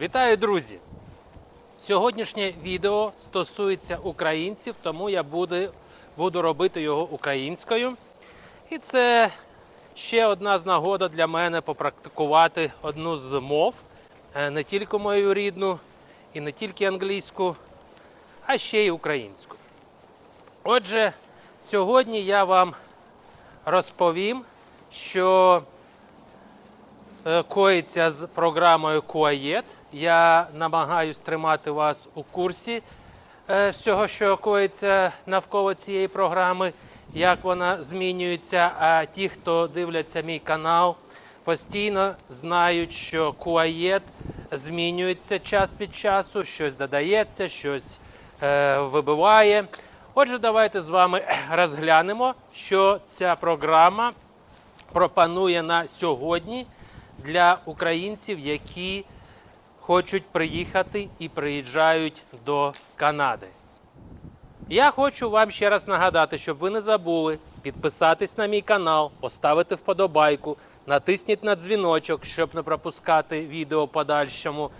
Вітаю, друзі! Сьогоднішнє відео стосується українців, тому я буду, буду робити його українською. І це ще одна з нагода для мене попрактикувати одну з мов, е, не тільки мою рідну і не тільки англійську, а ще й українську. Отже, сьогодні я вам розповім, що коїться з програмою Quiet. Я намагаюсь тримати вас у курсі е, всього, що коїться навколо цієї програми, як вона змінюється. А ті, хто дивляться мій канал, постійно знають, що Quiet змінюється час від часу, щось додається, щось е, вибиває. Отже, давайте з вами розглянемо, що ця програма пропонує на сьогодні для українців, які хочуть приїхати і приїжджають до Канади. Я хочу вам ще раз нагадати, щоб ви не забули підписатись на мій канал, поставити вподобайку, натисніть на дзвіночок, щоб не пропускати відео подальшому.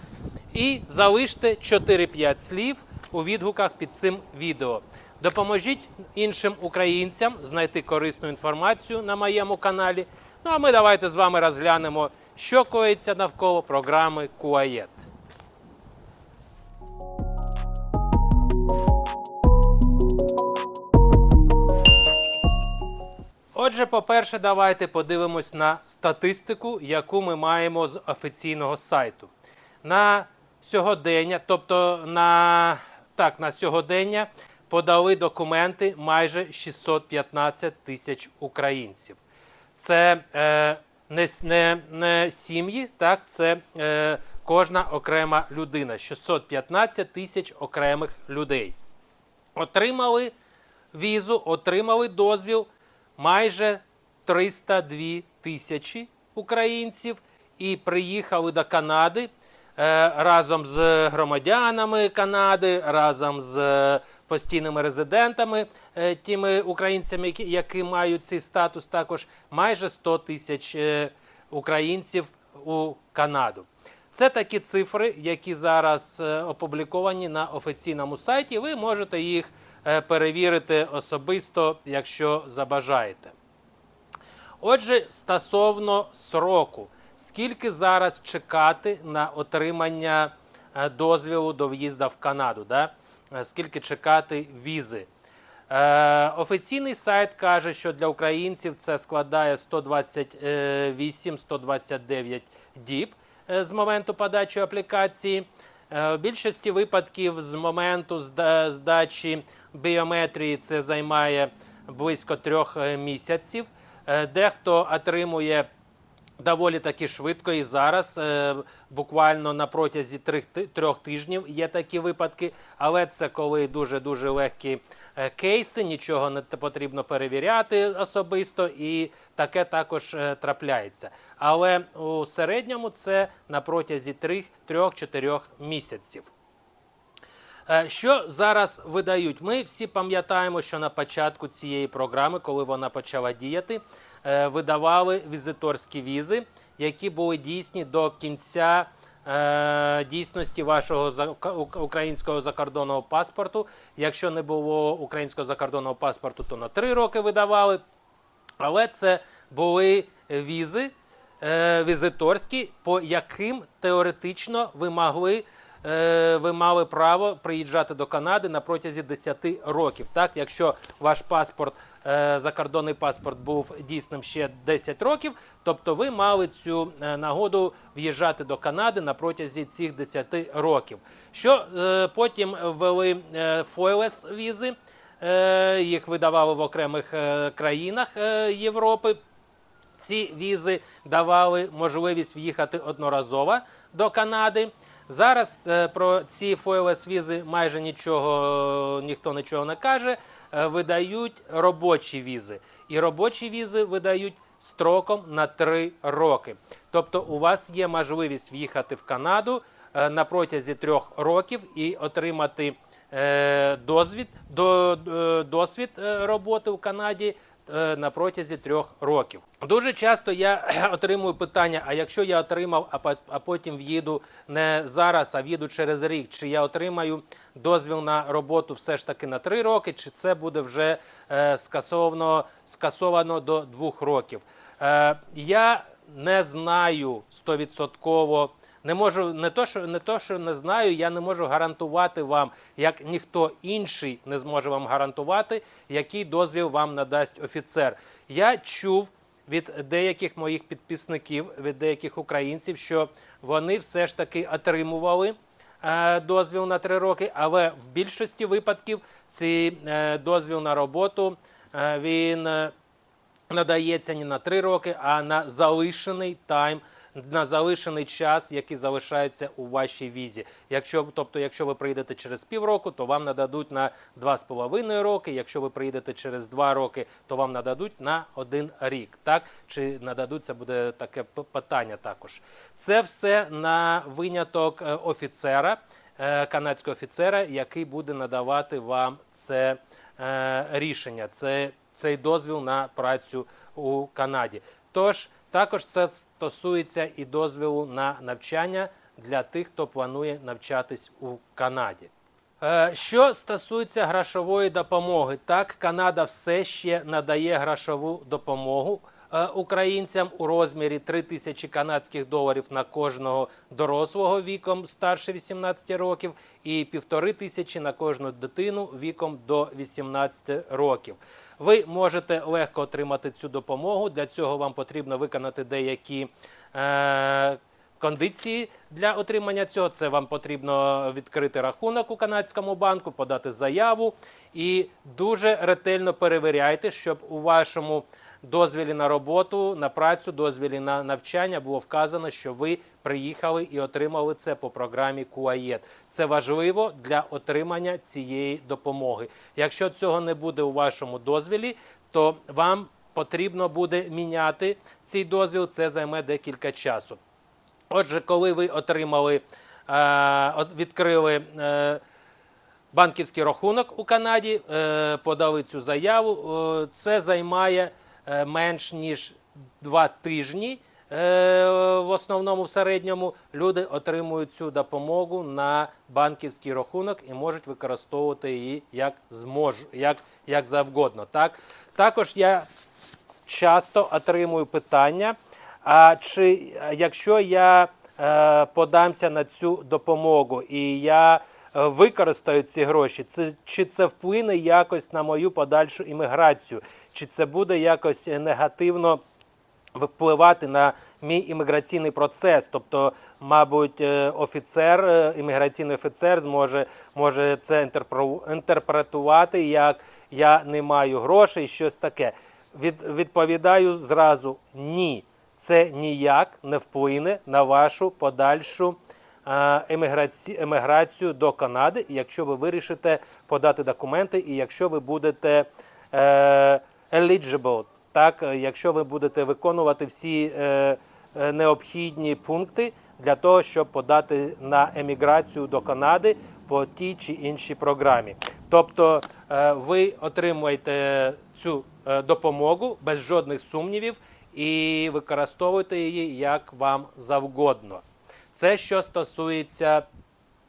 І залиште 4-5 слів у відгуках під цим відео. Допоможіть іншим українцям знайти корисну інформацію на моєму каналі. Ну а ми давайте з вами розглянемо, що коїться навколо програми Куаєт. Отже, по-перше, давайте подивимось на статистику, яку ми маємо з офіційного сайту. На сьогодення, тобто на, так, на сьогодення подали документи майже 615 тисяч українців. Це е, не, не, не сім'ї, так, це е, кожна окрема людина. 615 тисяч окремих людей. Отримали візу, отримали дозвіл майже 302 тисячі українців і приїхали до Канади е, разом з громадянами Канади, разом з постійними резидентами, е, тими українцями, які, які мають цей статус, також майже 100 тисяч е, українців у Канаду. Це такі цифри, які зараз е, опубліковані на офіційному сайті. Ви можете їх перевірити особисто, якщо забажаєте. Отже, стосовно сроку, скільки зараз чекати на отримання дозвілу до в'їзду в Канаду? Да? Е, Скільки чекати візи? Е, офіційний сайт каже, що для українців це складає 128-129 діб е, з моменту подачі аплікації. В більшості випадків з моменту здачі біометрії це займає близько трьох місяців. Дехто отримує доволі таки швидко і зараз, е, буквально на протязі трьох, трьох тижнів є такі випадки, але це коли дуже-дуже легкі е, кейси, нічого не потрібно перевіряти особисто, і таке також е, трапляється. Але у середньому це на протязі 3-4 місяців. Е, Що зараз видають? Ми всі пам'ятаємо, що на початку цієї програми, коли вона почала діяти, видавали візиторські візи, які були дійсні до кінця е, дійсності вашого українського закордонного паспорту. Якщо не було українського закордонного паспорту, то на 3 роки видавали. Але це були візи е, візиторські, по яким теоретично ви могли. е, Ви мали право приїжджати до Канади на протязі 10 років. Так, якщо ваш паспорт, е, закордонний паспорт був дійсним ще 10 років, тобто ви мали цю е, нагоду в'їжджати до Канади на протязі цих 10 років. Що е, потім ввели е, фойлес візи, е, їх видавали в окремих е, країнах е, Європи. Ці візи давали можливість в'їхати одноразово до Канади. Зараз е, про ці фойлес візи майже нічого ніхто нічого не каже. Е, видають робочі візи. І робочі візи видають строком на 3 роки. Тобто у вас є можливість в'їхати в Канаду е, на протязі трьох років і отримати е, дозвід, до, досвід роботи в Канаді на протязі трьох років. Дуже часто я отримую питання: а якщо я отримав, а по- потім в'їду не зараз, а в'їду через рік, чи я отримаю дозвіл на роботу все ж таки на три роки, чи це буде вже е, скасовано, скасовано до двох років? Е, я не знаю стовідсотково. Не можу не то, що не то, що не знаю, я не можу гарантувати вам, як ніхто інший не зможе вам гарантувати, який дозвіл вам надасть офіцер. Я чув від деяких моїх підписників, від деяких українців, що вони все ж таки отримували е, дозвіл на три роки, але в більшості випадків цей дозвіл на роботу е, він. е, надається не на 3 роки, а на залишений тайм, на залишений час, який залишається у вашій візі. Якщо, тобто, якщо ви приїдете через півроку, то вам нададуть на 2,5 роки. Якщо ви приїдете через 2 роки, то вам нададуть на 1 рік. Так? Чи нададуть, це буде таке питання також. Це все на виняток е, офіцера, е, канадського офіцера, який буде надавати вам це е, рішення, це, цей дозвіл на працю у Канаді. Тож також це стосується і дозволу на навчання для тих, хто планує навчатись у Канаді. Е, Що стосується грошової допомоги, так Канада все ще надає грошову допомогу українцям у розмірі 3 тисячі канадських доларів на кожного дорослого віком старше 18 років і півтори тисячі на кожну дитину віком до 18 років. Ви можете легко отримати цю допомогу. Для цього вам потрібно виконати деякі. Е, кондиції для отримання цього. Це вам потрібно відкрити рахунок у канадському банку, подати заяву і дуже ретельно перевіряйте, щоб у вашому дозвілі на роботу, на працю, дозвілі на навчання було вказано, що ви приїхали і отримали це по програмі КУАЄД. Це важливо для отримання цієї допомоги. Якщо цього не буде у вашому дозвілі, то вам потрібно буде міняти цей дозвіл. Це займе декілька часу. Отже, коли ви отримали, е, відкрили е, банківський рахунок у Канаді, е, подали цю заяву, це займає менш ніж два тижні. Е, В основному в середньому люди отримують цю допомогу на банківський рахунок і можуть використовувати її як змож, як, як завгодно. Так? Також я часто отримую питання. А чи якщо я е, подамся на цю допомогу і я е, використаю ці гроші, це, чи це вплине якось на мою подальшу імміграцію, чи це буде якось е, негативно впливати на мій імміграційний процес. Тобто, мабуть, е, офіцер, імміграційний офіцер зможе може це інтерпретувати як я не маю грошей, щось таке. Від, відповідаю зразу ні. Це ніяк не вплине на вашу подальшу еміграцію до Канади, якщо ви вирішите подати документи, і якщо ви будете е, eligible, так, е, якщо ви будете виконувати всі е, е, необхідні пункти для того, щоб подати на еміграцію до Канади по тій чи іншій програмі. Тобто е, ви отримуєте цю е, допомогу без жодних сумнівів і використовуєте її як вам завгодно. Це що стосується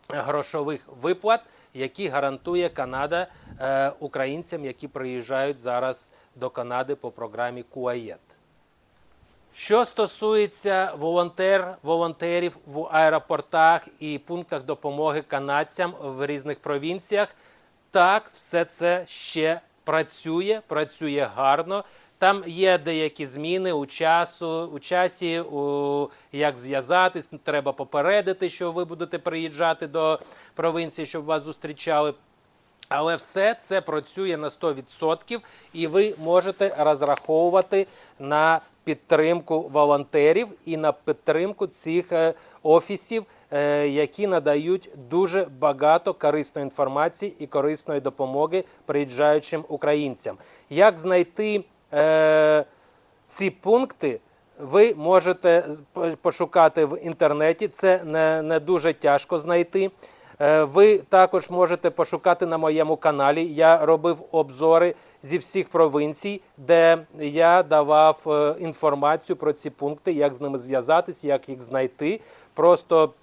грошових виплат, які гарантує Канада е, українцям, які приїжджають зараз до Канади по програмі КУАЄД. Що стосується волонтер, волонтерів в аеропортах і пунктах допомоги канадцям в різних провінціях, так, все це ще працює, працює гарно. Там є деякі зміни у часу, у часі, у як зв'язатись. Треба попередити, що ви будете приїжджати до провінції, щоб вас зустрічали. Але все це працює на 100% і ви можете розраховувати на підтримку волонтерів і на підтримку цих е, офісів, е, які надають дуже багато корисної інформації і корисної допомоги приїжджаючим українцям. Як знайти е, ці пункти? Ви можете пошукати в інтернеті, це не, не дуже тяжко знайти. Е, Ви також можете пошукати на моєму каналі. Я робив обзори зі всіх провінцій, де я давав е, інформацію про ці пункти, як з ними зв'язатись, як їх знайти. Просто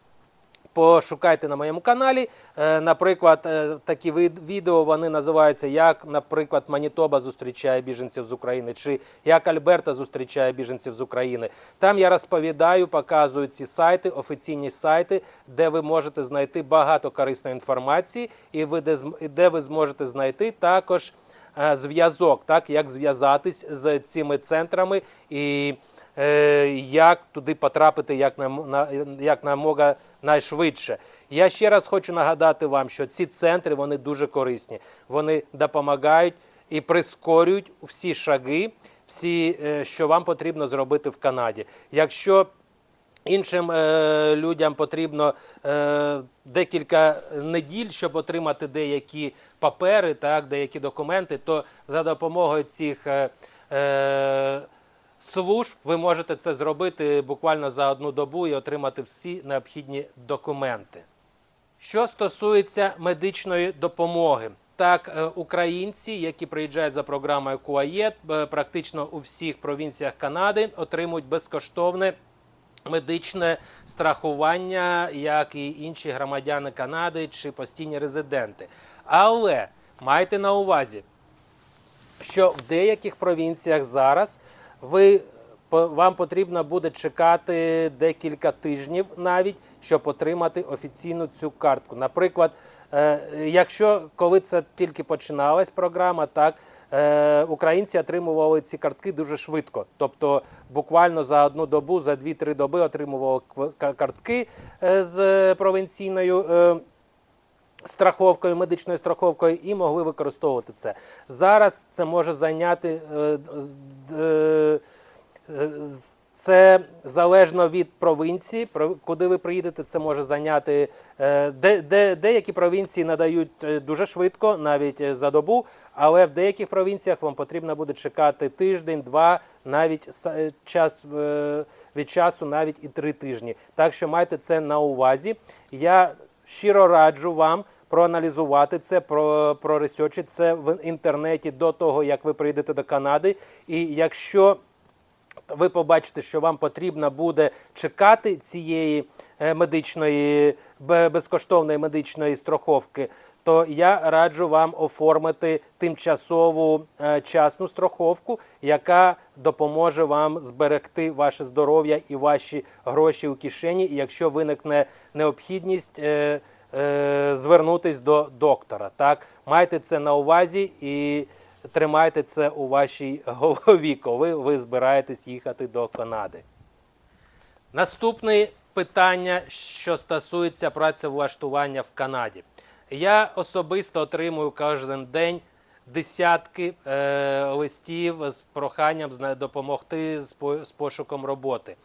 пошукайте на моєму каналі. Е, Наприклад, е, такі відео вони називаються як, наприклад, Манітоба зустрічає біженців з України, чи як Альберта зустрічає біженців з України. Там я розповідаю, показую ці сайти, офіційні сайти, де ви можете знайти багато корисної інформації, і ви де, ви зможете знайти також е, зв'язок, так як зв'язатись з цими центрами і як туди потрапити як на як намога найшвидше. Я ще раз хочу нагадати вам, що ці центри вони дуже корисні. Вони допомагають і прискорюють всі шаги, всі, е, що вам потрібно зробити в Канаді. Якщо Іншим е, людям потрібно е, декілька неділь, щоб отримати деякі папери, так, деякі документи, то за допомогою цих е, е, служб ви можете це зробити буквально за одну добу і отримати всі необхідні документи. Що стосується медичної допомоги, так е, українці, які приїжджають за програмою КУАЄД, е, практично у всіх провінціях Канади отримують безкоштовне медичне страхування, як і інші громадяни Канади чи постійні резиденти. Але майте на увазі, що в деяких провінціях зараз ви вам потрібно буде чекати декілька тижнів навіть, щоб отримати офіційну цю картку. Наприклад, е, якщо коли це тільки починалась програма, так е, українці отримували ці картки дуже швидко. Тобто буквально за одну добу, за 2-3 доби отримували картки е, з провінційною. Страховкою, медичною страховкою і могли використовувати це. Зараз це може зайняти е, е, е, це залежно від провінції, про- куди ви приїдете, це може зайняти де, де, деякі провінції надають дуже швидко, навіть за добу, але в деяких провінціях вам потрібно буде чекати тиждень, два, навіть час від часу, навіть і три тижні. Так що майте це на увазі. Я щиро раджу вам проаналізувати це, про, проресерчити це в інтернеті до того, як ви приїдете до Канади. І якщо ви побачите, що вам потрібно буде чекати цієї е, медичної безкоштовної медичної страховки, то я раджу вам оформити тимчасову е, частну страховку, яка допоможе вам зберегти ваше здоров'я і ваші гроші у кишені, і якщо виникне необхідність. е, е, Звернутись до доктора, так майте це на увазі і тримайте це у вашій голові, коли ви збираєтесь їхати до Канади. Наступне питання, що стосується працевлаштування в Канаді. Я особисто отримую кожен день десятки е, листів з проханням допомогти з, по- з пошуком роботи.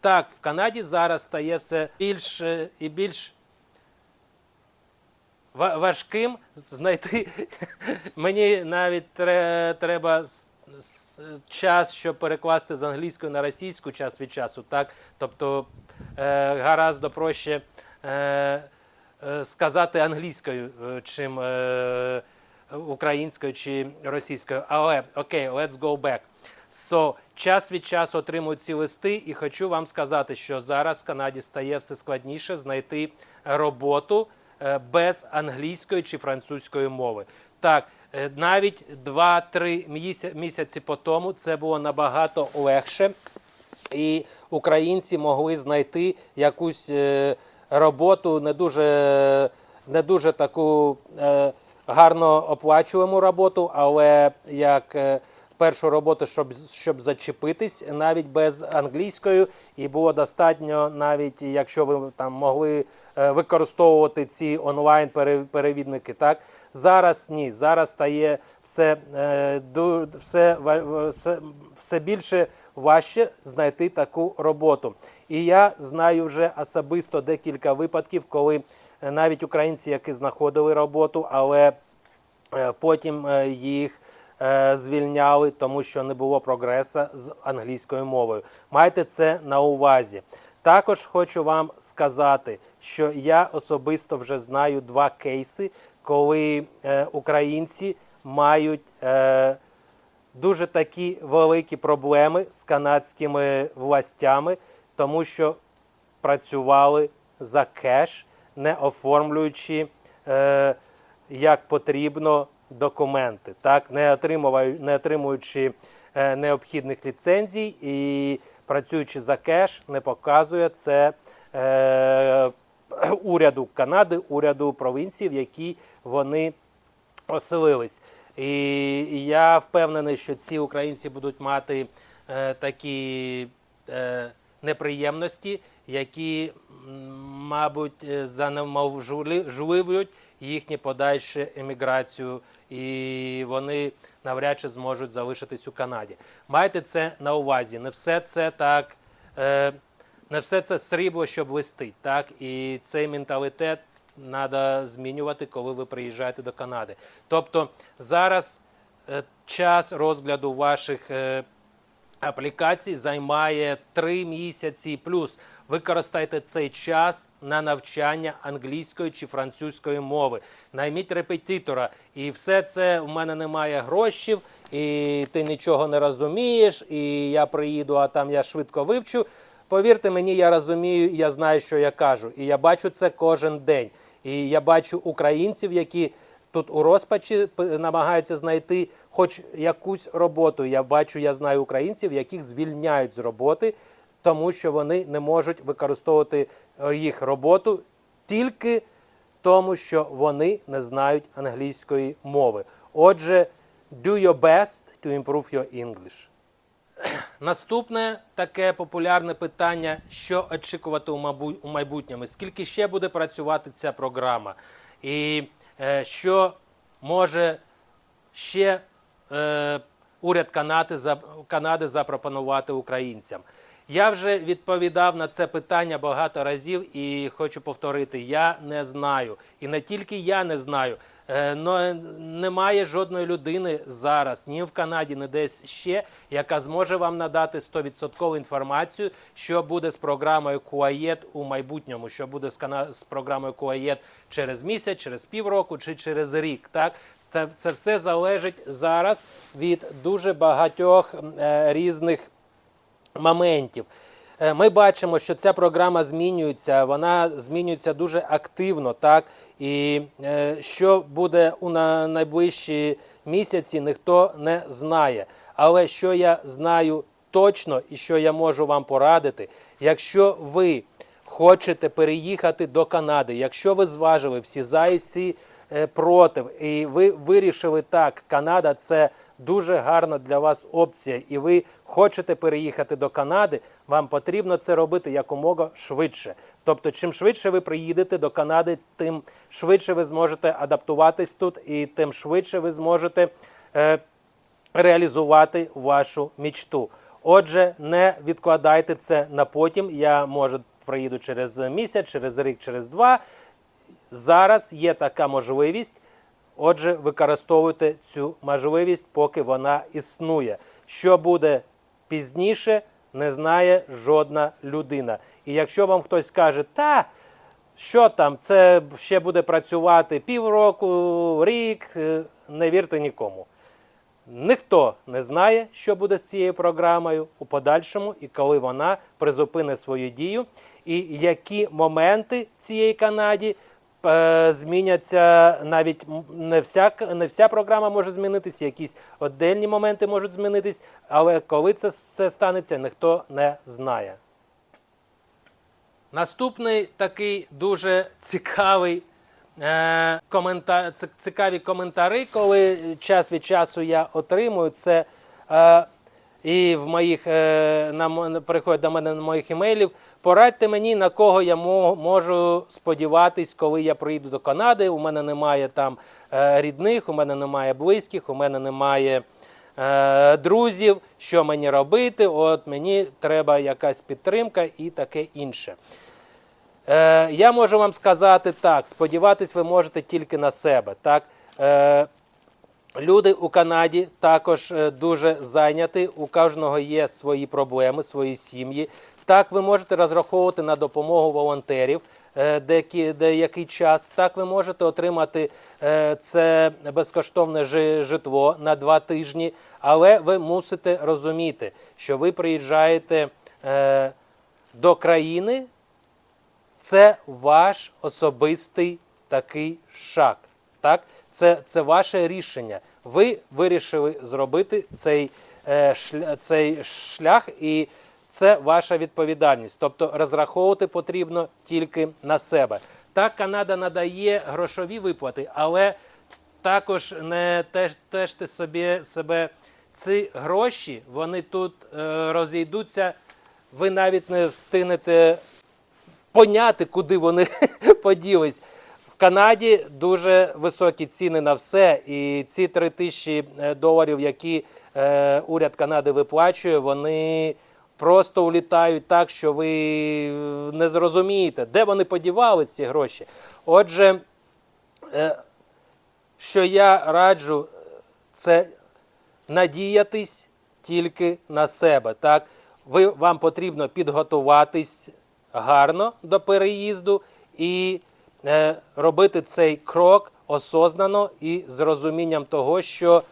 Так, в Канаді зараз стає все більше і більш важким знайти. Мені навіть тре- треба час, щоб перекласти з англійської на російську час від часу. Так? Тобто е, гаразд проще е, сказати англійською, е, чим е, українською чи російською. Але окей, let's go back. So, час від часу отримую ці листи, і хочу вам сказати, що зараз в Канаді стає все складніше знайти роботу е, без англійської чи французької мови. Так, е, навіть 2-3 місяці по тому це було набагато легше, і українці могли знайти якусь е, роботу не дуже, не дуже таку е, гарно оплачуємо роботу, але як е, першу роботу, щоб, щоб зачепитись навіть без англійської, і було достатньо, навіть якщо ви там могли е, використовувати ці онлайн пере- перевідники. Так зараз ні, зараз стає все, е, все, все, все більше важче знайти таку роботу. І я знаю вже особисто декілька випадків, коли е, навіть українці, які знаходили роботу, але Потім їх звільняли, тому що не було прогресу з англійською мовою. Майте це на увазі. Також хочу вам сказати, що я особисто вже знаю два кейси, коли е, українці мають е, дуже такі великі проблеми з канадськими властями, тому що працювали за кеш, не оформлюючи е, як потрібно документи, так, не, отримуваю- не отримуючи е, необхідних ліцензій і працюючи за кеш, не показує це е, уряду Канади, уряду провінції, в якій вони оселились. І я впевнений, що ці українці будуть мати е, такі е, неприємності, які, мабуть, е, занеможливлюють їхню подальшу еміграцію, і вони навряд чи зможуть залишитись у Канаді. Майте це на увазі. Не все це так. Е, не все це срібло, що блистить, так? І цей менталітет треба змінювати, коли ви приїжджаєте до Канади. Тобто зараз е, час розгляду ваших е, аплікацій займає 3 місяці плюс. Використайте цей час на навчання англійської чи французької мови. Найміть репетитора. І все це у мене немає грошів, і ти нічого не розумієш, і я приїду, а там я швидко вивчу. Повірте мені, я розумію, я знаю, що я кажу. І я бачу це кожен день. І я бачу українців, які тут у розпачі намагаються знайти хоч якусь роботу. Я бачу, я знаю українців, яких звільняють з роботи, тому що вони не можуть використовувати е, їх роботу тільки тому, що вони не знають англійської мови. Отже, do your best to improve your English. Наступне таке популярне питання: що очікувати у майбутньому? Скільки ще буде працювати ця програма? І е, що може ще е, уряд Канади, Канади запропонувати українцям? Я вже відповідав на це питання багато разів і хочу повторити: я не знаю. І не тільки я не знаю. Е, но немає жодної людини зараз, ні в Канаді, ні десь ще, яка зможе вам надати 100% інформацію, що буде з програмою Куаєт у майбутньому, що буде з, кана... з програмою Куаєт через місяць, через півроку чи через рік. Так? Це, це все залежить зараз від дуже багатьох е, різних моментів. Е, Ми бачимо, що ця програма змінюється, вона змінюється дуже активно, так і е, що буде у на найближчі місяці, ніхто не знає. Але що я знаю точно і що я можу вам порадити, якщо ви хочете переїхати до Канади, якщо ви зважили всі за і всі е, проти, і ви вирішили так, Канада це дуже гарна для вас опція, і ви хочете переїхати до Канади, вам потрібно це робити якомога швидше. Тобто, чим швидше ви приїдете до Канади, тим швидше ви зможете адаптуватись тут, і тим швидше ви зможете е, реалізувати вашу мічту. Отже, не відкладайте це на потім. Я може приїду через місяць, через рік, через два. Зараз є така можливість. Отже, використовуйте цю можливість, поки вона існує. Що буде пізніше, не знає жодна людина. І якщо вам хтось каже, та що там, це ще буде працювати півроку, рік, е, не вірте нікому. Ніхто не знає, що буде з цією програмою у подальшому, і коли вона призупинить свою дію, і які моменти цієї Канаді зміняться навіть не вся, не вся програма може змінитися, якісь отдельні моменти можуть змінитись, але коли це, це станеться, ніхто не знає. Наступний такий дуже цікавий е, комента... ц- цікаві коментари, коли час від часу я отримую це. Е, і в моїх е, на, приходять до мене на моїх емейлів. Порадьте мені, на кого я можу сподіватись, коли я приїду до Канади. У мене немає там е, рідних, у мене немає близьких, у мене немає е, друзів, що мені робити. От мені треба якась підтримка і таке інше. Е, я можу вам сказати так: сподіватись ви можете тільки на себе. Так? Люди у Канаді також дуже зайняті. У кожного є свої проблеми, свої сім'ї. Так, ви можете розраховувати на допомогу волонтерів е, деякий час. Так, ви можете отримати е, це безкоштовне житло на два тижні, але ви мусите розуміти, що ви приїжджаєте е, до країни, це ваш особистий такий шаг. Так? Це, це ваше рішення. Ви вирішили зробити цей, цей шлях, і це ваша відповідальність. Тобто розраховувати потрібно тільки на себе. Так, Канада надає грошові виплати, але також не теж, тежте собі себе. Ці гроші вони тут е, розійдуться. Ви навіть не встигнете поняти, куди вони поділись. В Канаді дуже високі ціни на все, і ці 3 тисячі е, доларів, які е, уряд Канади виплачує, вони просто улітають так, що ви е, не зрозумієте, де вони подівались ці гроші. Отже, е, що я раджу, це надіятись тільки на себе. Так? Ви, вам потрібно підготуватись гарно до переїзду і е, робити цей крок осознано і з розумінням того, що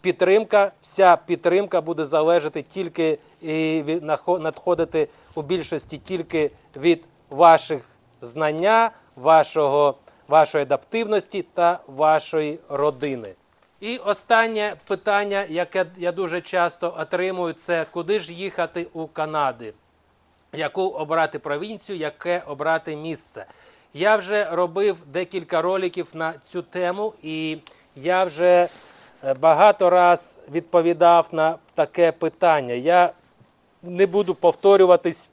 підтримка, вся підтримка буде залежати тільки і надходити у більшості тільки від ваших знання, вашого, вашої адаптивності та вашої родини. І останнє питання, яке я дуже часто отримую, це куди ж їхати у Канади? Яку обрати провінцію, яке обрати місце? Я вже робив декілька роликів на цю тему, і я вже е, багато раз відповідав на таке питання. Я не буду повторюватись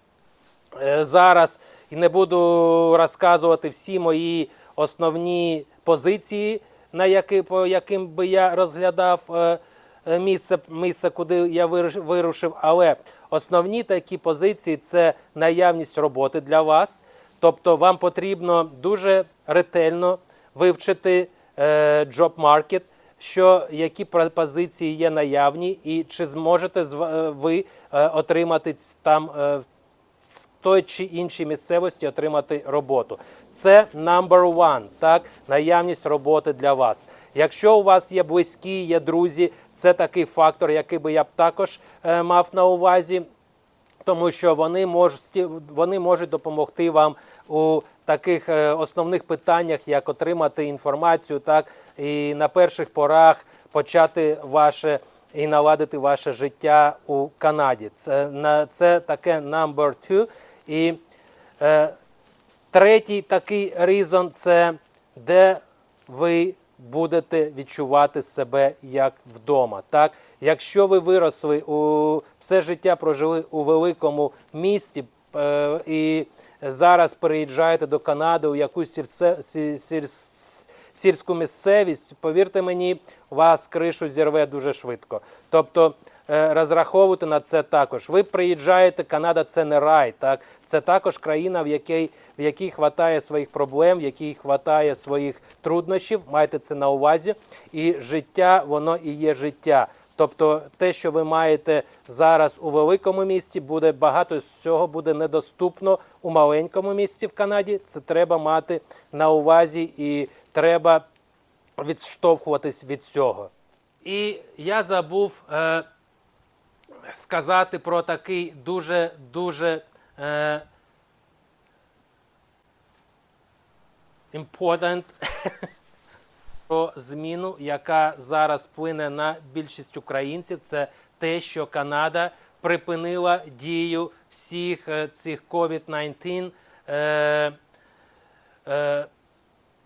е, зараз і не буду розказувати всі мої основні позиції, на які, по яким би я розглядав е, е, місце, місце, куди я вирушив. Але основні такі позиції це наявність роботи для вас. Тобто вам потрібно дуже ретельно вивчити market, що які пропозиції є наявні, і чи зможете е, ви е, отримати там е, з той чи іншій місцевості отримати роботу. Це number one, так, наявність роботи для вас. Якщо у вас є близькі, є друзі, це такий фактор, який би я б також мав на увазі тому що вони можуть, вони можуть допомогти вам у таких основних питаннях, як отримати інформацію, так і на перших порах почати ваше і наладити ваше життя у Канаді. Це на це таке number two. І е, третій такий reason – це де ви будете відчувати себе як вдома. Так? Якщо ви виросли у все життя прожили у великому місті е, і зараз переїжджаєте до Канади у якусь сільсе, сі- сіль- сільську місцевість, повірте мені, вас кришу зірве дуже швидко. Тобто е, розраховуйте на це також. Ви приїжджаєте, Канада це не рай, так це також країна, в якій в якій хватає своїх проблем, в якій хватає своїх труднощів. Майте це на увазі. І життя, воно і є життя. Тобто те, що ви маєте зараз у великому місті, буде багато з цього буде недоступно у маленькому місті в Канаді. Це треба мати на увазі і треба відштовхуватись від цього. І я забув е, сказати про такий дуже дуже е, important про зміну, яка зараз вплине на більшість українців, це те, що Канада припинила дію всіх е, цих COVID-19 е, е,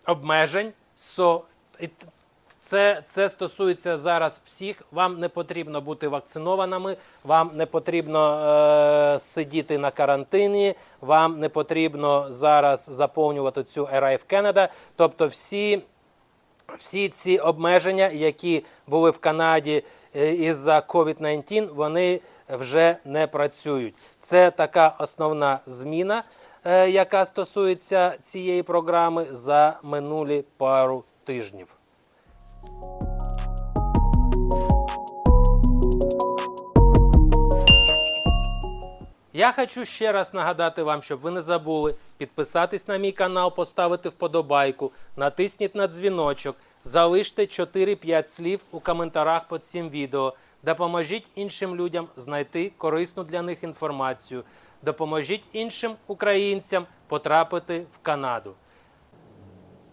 обмежень. So, це, це стосується зараз всіх. Вам не потрібно бути вакцинованими, вам не потрібно е, сидіти на карантині, вам не потрібно зараз заповнювати цю Arrive Canada. Тобто всі всі ці обмеження, які були в Канаді е, із-за COVID-19, вони вже не працюють. Це така основна зміна, яка стосується цієї програми за минулі пару тижнів. Я хочу ще раз нагадати вам, щоб ви не забули підписатись на мій канал, поставити вподобайку, натисніть на дзвіночок, залиште 4-5 слів у коментарях під цим відео. Допоможіть іншим людям знайти корисну для них інформацію. Допоможіть іншим українцям потрапити в Канаду.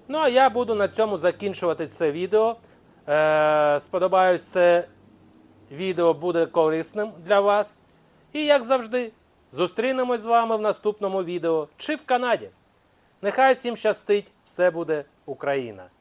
Ну а я буду на цьому закінчувати це відео. Е, сподіваюсь, це відео буде корисним для вас. І як завжди, зустрінемось з вами в наступному відео чи в Канаді. Нехай всім щастить, все буде Україна!